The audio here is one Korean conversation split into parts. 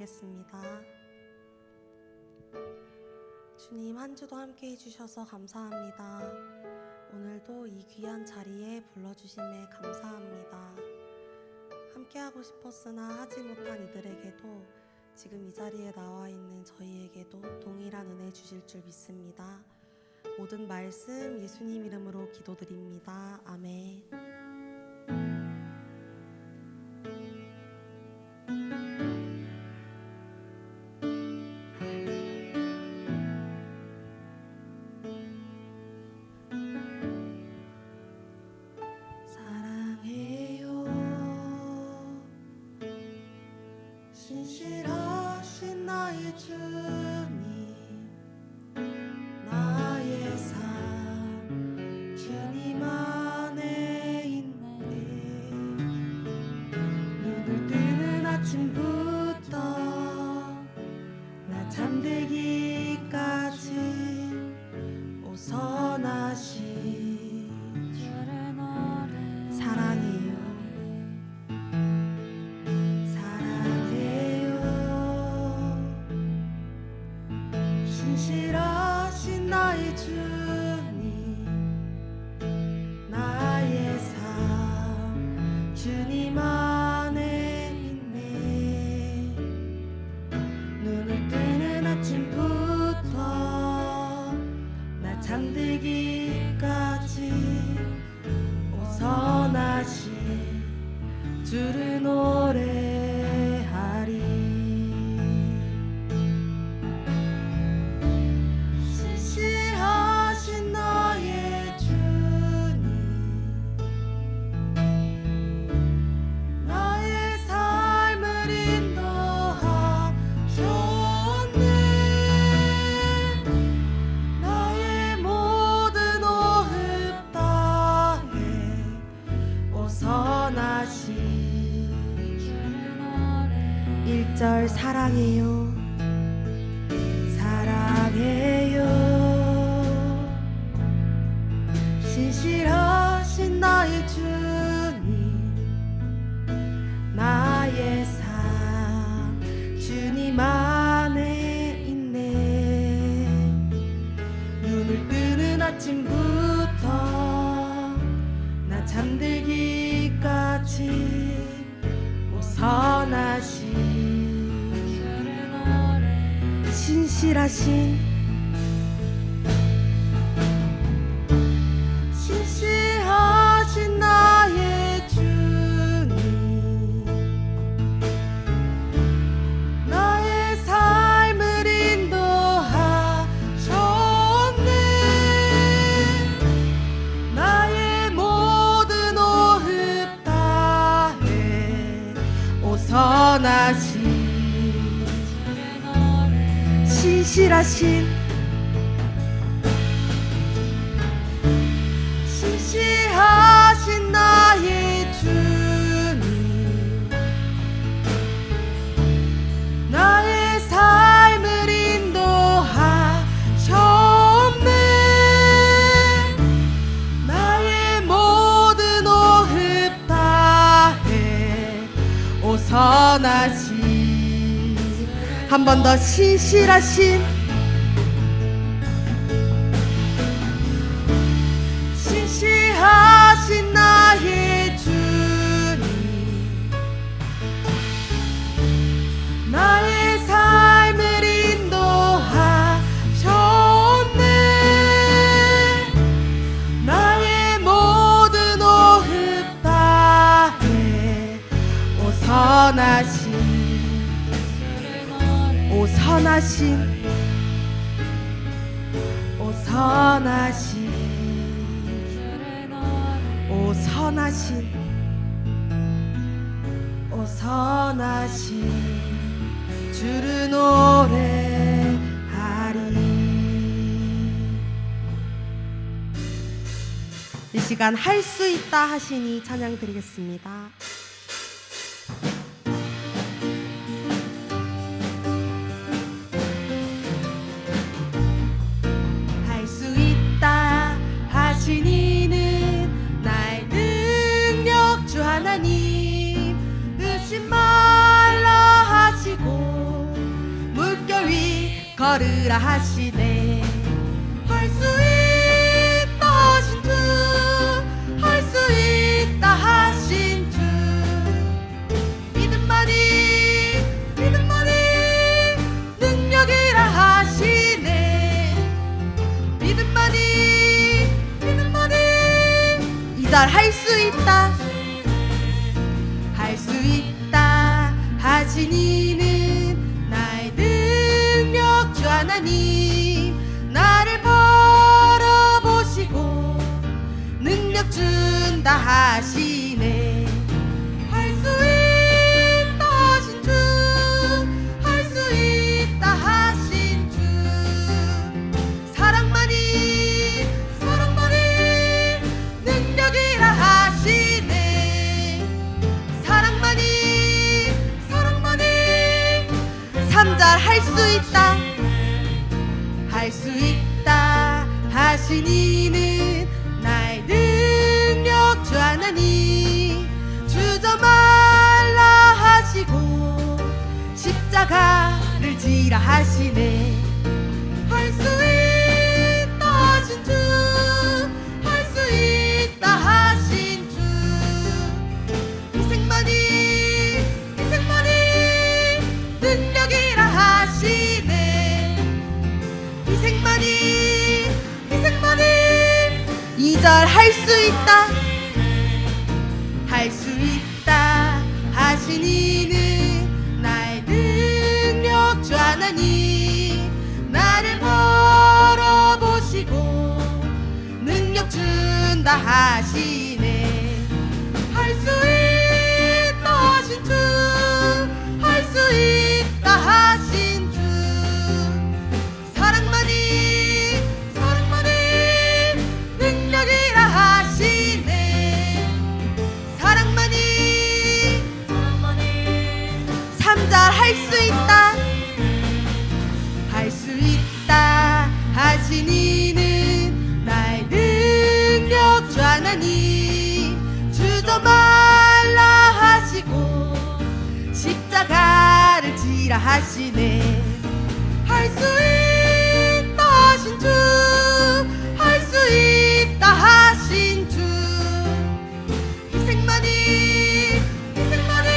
하겠습니다. 주님 한 주도 함께 해주셔서 감사합니다. 오늘도 이 귀한 자리에 불러주심에 감사합니다. 함께하고 싶었으나 하지 못한 이들에게도 지금 이 자리에 나와 있는 저희에게도 동일한 은혜 주실 줄 믿습니다. 모든 말씀 예수님 이름으로 기도드립니다. 아멘. 한 번 더 신실하신. 신실하신 나의 주님. 나의 삶을 인도하셨네. 나의 모든 호흡 다해 오선하신 선하신 오 선하신 오 선하신 오 선하신 주를 노래하리 이 시간 할 수 있다 하시니 찬양 드리겠습니다. 걸으라 하시 할 수 있다. 할 수 있다. 하신 이는 나의 능력 주 하나님. 나를 바라보시고 능력 준다 하시네 하시네. 할 수 있다 하신 주 할 수 있다 하신 주. 희생만이 희생만이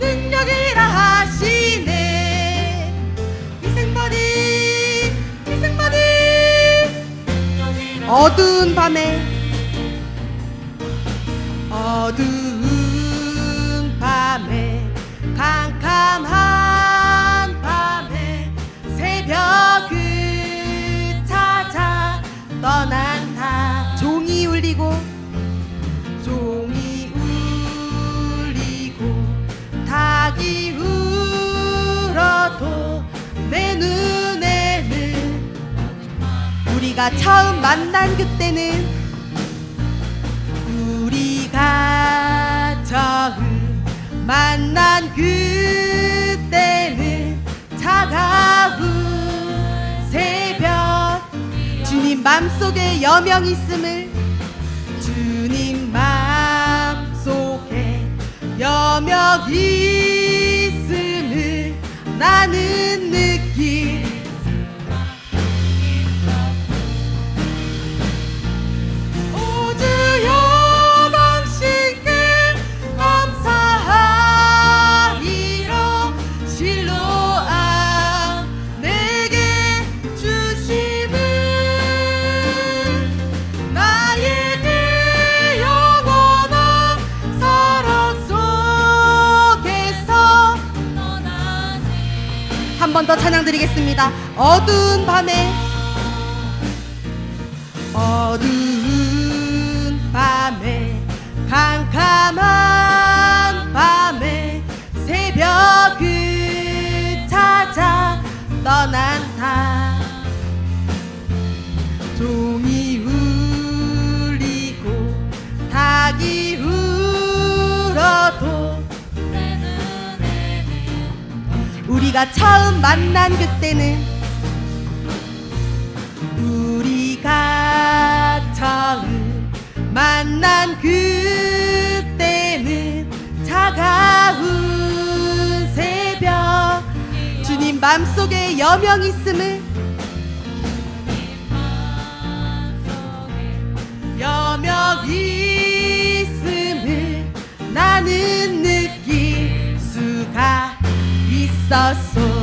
능력이라 하시네. 희생만이 희생만이 어두운 밤에 어두운 처음 만난 그때는 우리가 처음 만난 그때는 차가운 새벽. 주님 맘속에 여명 있음을 주님 맘속에 여명 있음을 나는 느 번 더 찬양 드리겠습니다. 어두운 밤에 어두운 밤에 캄캄한 우리가 처음 만난 그때는 우리가 처음 만난 그때는 차가운 새벽. 주님 맘속에 여명 있음을 여명 있음을 나는 só sou.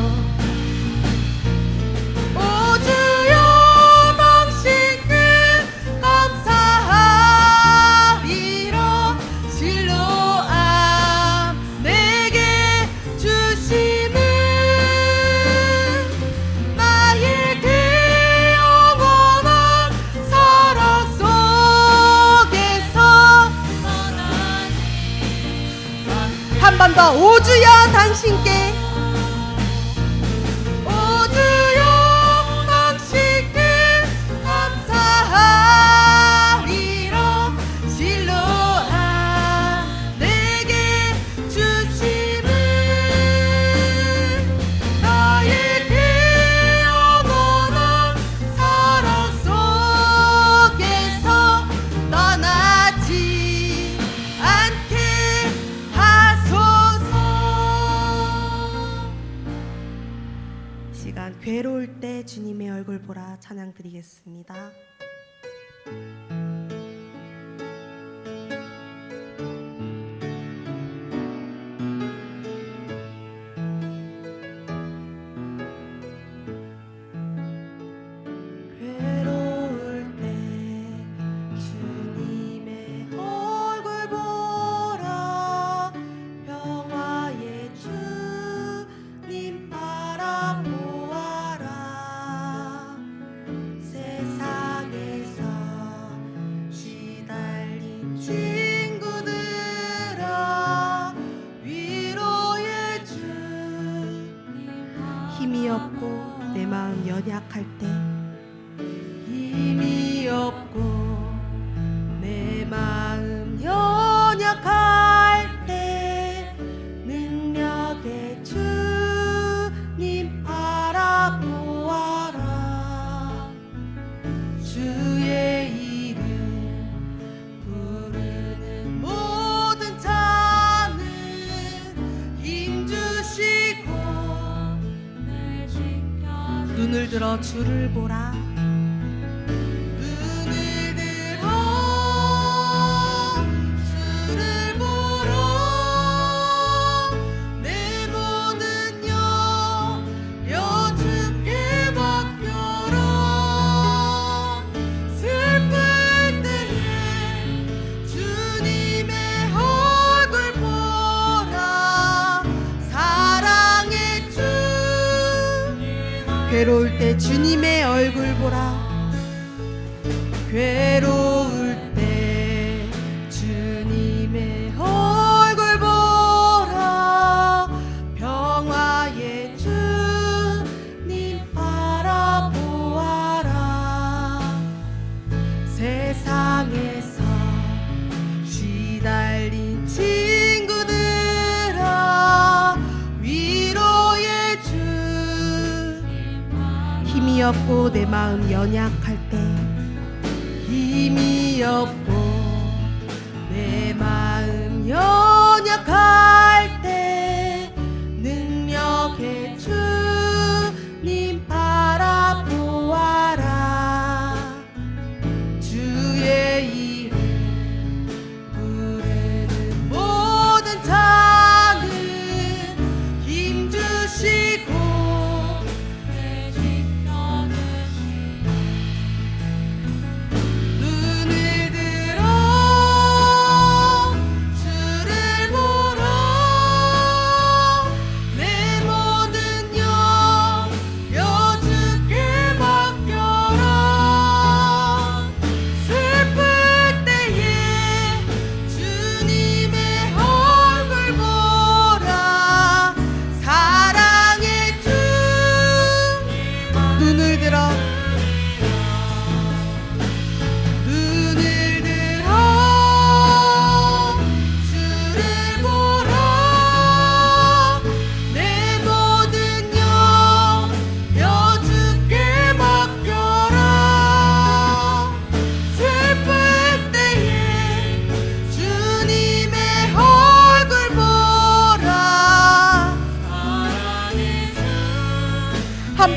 힘이 없고 내 마음 연약할 때 보라. 괴로울 때 주님의 얼굴 보라. 괴로 연약할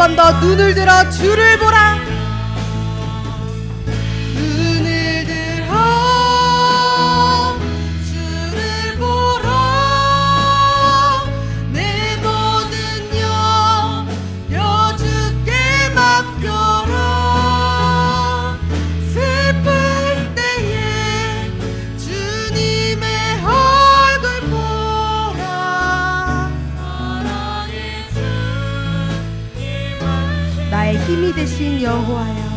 번 더 눈을 들어 주를 보라. 你的心有我呀。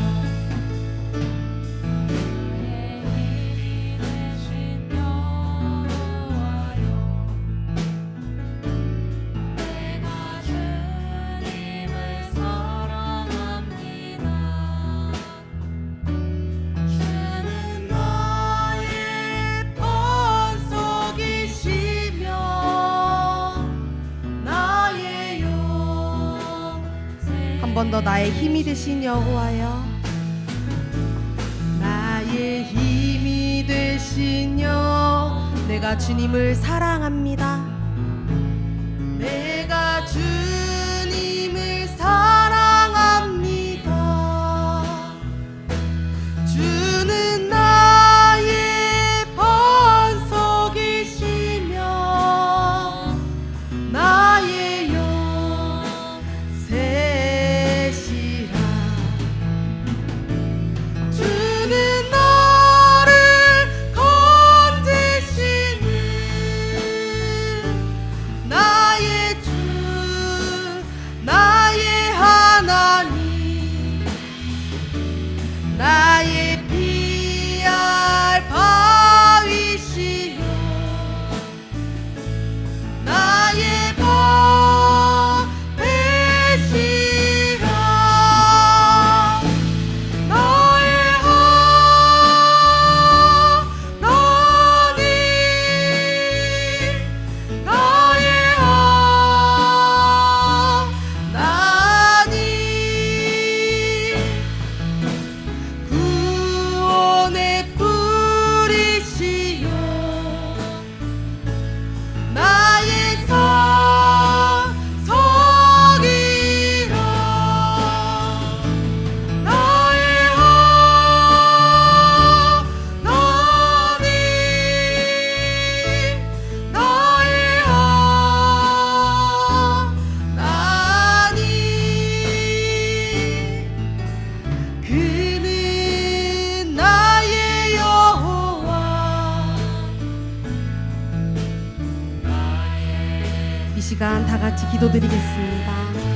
한 번 더 나의 힘이 되신 여호와여. 나의 힘이 되신 여. 내가 주님을 사랑합니다. 같이 기도드리겠습니다.